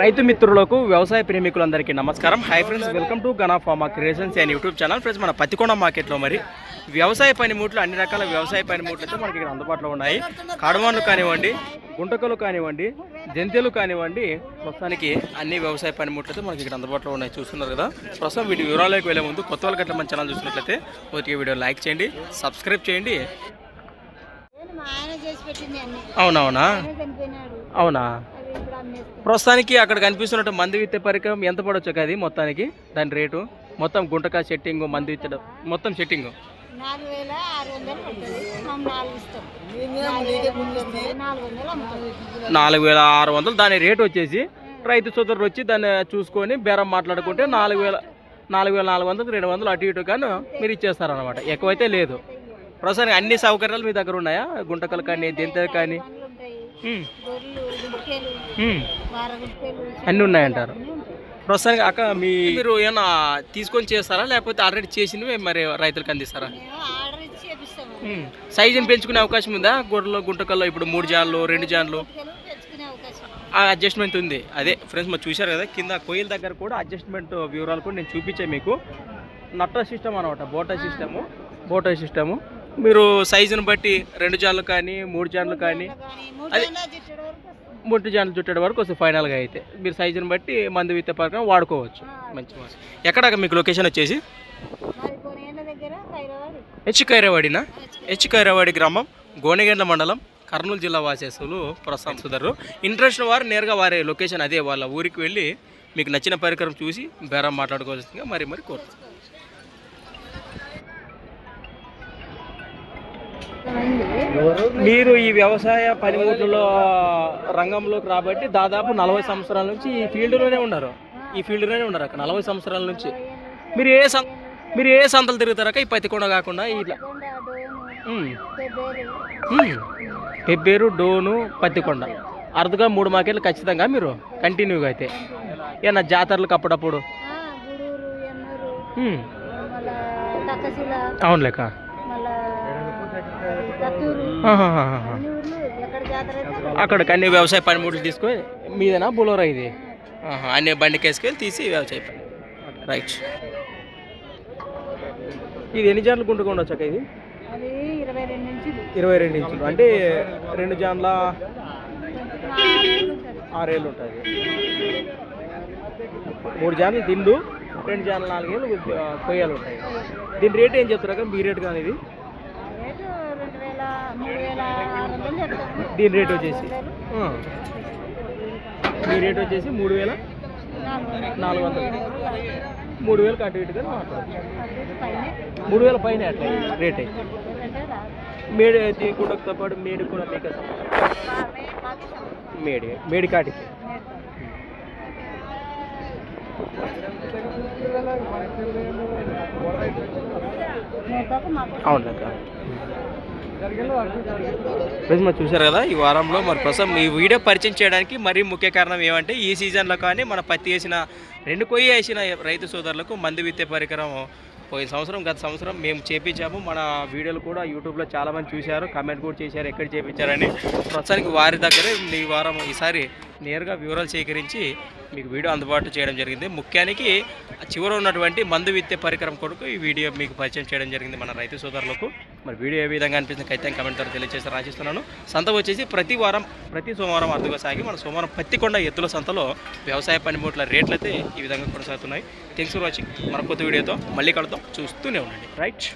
రైతు మిత్రులకు వ్యవసాయ ప్రేమికులందరికీ నమస్కారం. Hi friends welcome to Gana pharma creations and YouTube channel friends మన పత్తికొండ మార్కెట్లో మరి వ్యవసాయ పనిముట్లు అన్ని రకాల వ్యవసాయ పనిముట్లు అయితే మనకి ఇక్కడ అందుబాటులో ఉన్నాయి. కడవాన్లు కానివ్వండి గుంటకలు కానివ్వండి జంతువులు కానివ్వండి ప్రస్తుతానికి అన్ని వ్యవసాయ పనిముట్లు అయితే మనకి ఇక్కడ అందుబాటులో ఉన్నాయి. చూస్తున్నారు కదా? ప్రస్తుతం వీటి వివరాలకు వెళ్ళే ముందు కొత్త వాళ్ళకి అట్లా మన ఛానల్ చూసినట్లయితే మొదటిగా వీడియో లైక్ చేయండి సబ్స్క్రైబ్ చేయండి. అవునవునా అవునా? ప్రస్తుతానికి అక్కడ కనిపిస్తున్నట్టు మంది విత్తే పరికరం ఎంత పడవచ్చు అది మొత్తానికి? దాని రేటు? మొత్తం గుంటక సెట్టింగ్ మంది విత్తడం మొత్తం సెట్టింగ్ నాలుగు వేల ఆరు వందలు దాని రేట్ వచ్చేసి రైతు సోదరులు వచ్చి దాన్ని చూసుకొని బేరం మాట్లాడుకుంటే నాలుగు వేల నాలుగు వేల నాలుగు వందలు రెండు వందలు అటు ఇటు కానీ మీరు ఇచ్చేస్తారనమాట ఎక్కువైతే లేదు. ప్రస్తుతానికి అన్ని సౌకర్యాలు మీ దగ్గర ఉన్నాయా? గుంటకలు కానీ దెంతలు కానీ? అన్నీ ఉన్నాయంటారు. ప్రస్తుతానికి అక్క మీ మీరు ఏమన్నా తీసుకొని చేస్తారా? లేకపోతే ఆల్రెడీ చేసినవి మరి రైతులకు అందిస్తారా. సైజుని పెంచుకునే అవకాశం ఉందా? గొర్రెలు గుంటకల్లో ఇప్పుడు మూడు జాన్లు రెండు జాన్లు. అడ్జస్ట్మెంట్ ఉంది. అదే ఫ్రెండ్స్ మరి చూశారు కదా కింద కొయ్యల దగ్గర కూడా అడ్జస్ట్మెంట్ వివరాలు కూడా నేను చూపించాను మీకు. నట్ట సిస్టమ్ అనమాట బోటా సిస్టము బోటా సిస్టము మీరు సైజుని బట్టి రెండు జాన్లు కానీ మూడు జాన్లు కానీ అది- మూడు జాన్లు చుట్టడం వరకు వస్తుంది ఫైనల్గా అయితే. మీరు సైజుని బట్టి మందు విత్త పరకం వాడుకోవచ్చు. మంచి ఎక్కడ మీకు లొకేషన్ వచ్చేసి? హెచ్ కైరవాడినా? హెచ్ కైరవాడి గ్రామం గోనెగండ్ల మండలం కర్నూలు జిల్లా వాసేసులు ప్రస్తుతం సుధరు ఇంట్రెస్ట్ వారు నేరుగా వారి లొకేషన్ అదే వాళ్ళ ఊరికి వెళ్ళి మీకు నచ్చిన పరికరం చూసి బేరం మాట్లాడుకోవాల్సిందిగా మరి మరి కోరుతుంది మీరు ఈ వ్యవసాయ పనిముట్లలో రంగంలోకి రాబట్టి దాదాపు నలభై సంవత్సరాల నుంచి ఈ ఫీల్డ్లోనే ఉన్నారు. ఈ ఫీల్డ్లోనే ఉన్నారు అక్కడ నలభై సంవత్సరాల నుంచి. మీరు ఏ సం మీరు ఏ సంతలు తిరుగుతారక ఈ పత్తికొండ కాకుండా ఇట్లా. పెబ్బేరు. డోను పత్తికొండ అరుదుగా మూడు మాకెళ్ళు ఖచ్చితంగా మీరు కంటిన్యూగా అయితే. ఏమన్నా జాతరలకు అప్పుడప్పుడు? అవును లెక్క మళ్ళా దత్తూరు ఆహాహాహా. అన్ని ఊర్లు ఎక్కడ జాతర అయితే అక్కడ. అక్కడికి అన్ని వ్యవసాయ పనిముట్లు తీసుకొని మీదేనా? బులోరా ఇది? అన్ని బండికి వేసుకెళ్ళి తీసి వ్యవసాయ పని. రైట్ ఇది ఎన్ని జాన్లు గుంటుకుండా వచ్చాక ఇది? ఇరవై రెండు ఇంచులు. అంటే రెండు జాన్ల. ఆరేళ్ళు ఉంటుంది. మూడు జాన్లు దిండు రెండు జాన్లు నాలుగేళ్ళు కొయ్యాలు ఉంటాయి. దీని రేట్ ఏం చెప్తారు మీ రేట్ కానీ ఇది రేటు రెండు వేల మూడు వేల ఆరు వందలు చెప్తాము దీని రేట్ వచ్చేసి? మీ రేట్ వచ్చేసి మూడు వేల నాలుగు వందలు. మూడు వేలకు అటు ఇటుగా మాట్లాడచ్చు మూడు వేల పైన అట్లా రేట్. అయితే మేడి దీని పాటు మేడి కూడా మీకు మేడి మేడి కాటికి. అవునక్క ఫ్రెండ్స్ మరి చూశారు కదా ఈ వారంలో మరి ప్రస్తుతం ఈ వీడియో పరిచయం చేయడానికి మరీ ముఖ్య కారణం ఏమంటే ఈ సీజన్లో కానీ మన పత్తి వేసిన రెండు కొయ్యి వేసిన రైతు సోదరులకు మందు విత్తే పరికరం పోయిన సంవత్సరం గత సంవత్సరం మేము చేపించాము. మన వీడియోలు కూడా యూట్యూబ్లో చాలామంది చూశారు కమెంట్ కూడా చేశారు ఎక్కడ చేపించారని. ప్రస్తుతానికి వారి దగ్గరే ఈ వారం ఈసారి నేరుగా వివరాలు సేకరించి మీకు వీడియో అందుబాటు చేయడం జరిగింది. ముఖ్యానికి చివర ఉన్నటువంటి మందు విత్తే పరికరం కొరకు ఈ వీడియో మీకు పరిచయం చేయడం జరిగింది మన రైతు సోదరులకు. మరి వీడియో ఏ విధంగా అనిపిస్తుంది ఖచ్చితంగా కమెంట్ ద్వారా తెలియజేసి రాసిస్తున్నాను సంత వచ్చేసి ప్రతి వారం ప్రతి సోమవారం అర్థంగా సాగి మన సోమవారం పత్తికొండ ఎత్తుల సంతలో వ్యవసాయ పనిముట్ల రేట్లు అయితే ఈ విధంగా కొనసాగుతున్నాయి. థ్యాంక్స్ ఫర్ వాచింగ్ మన కొత్త వీడియోతో మళ్ళీ కలుద్దాం. చూస్తూనే ఉండండి. రైట్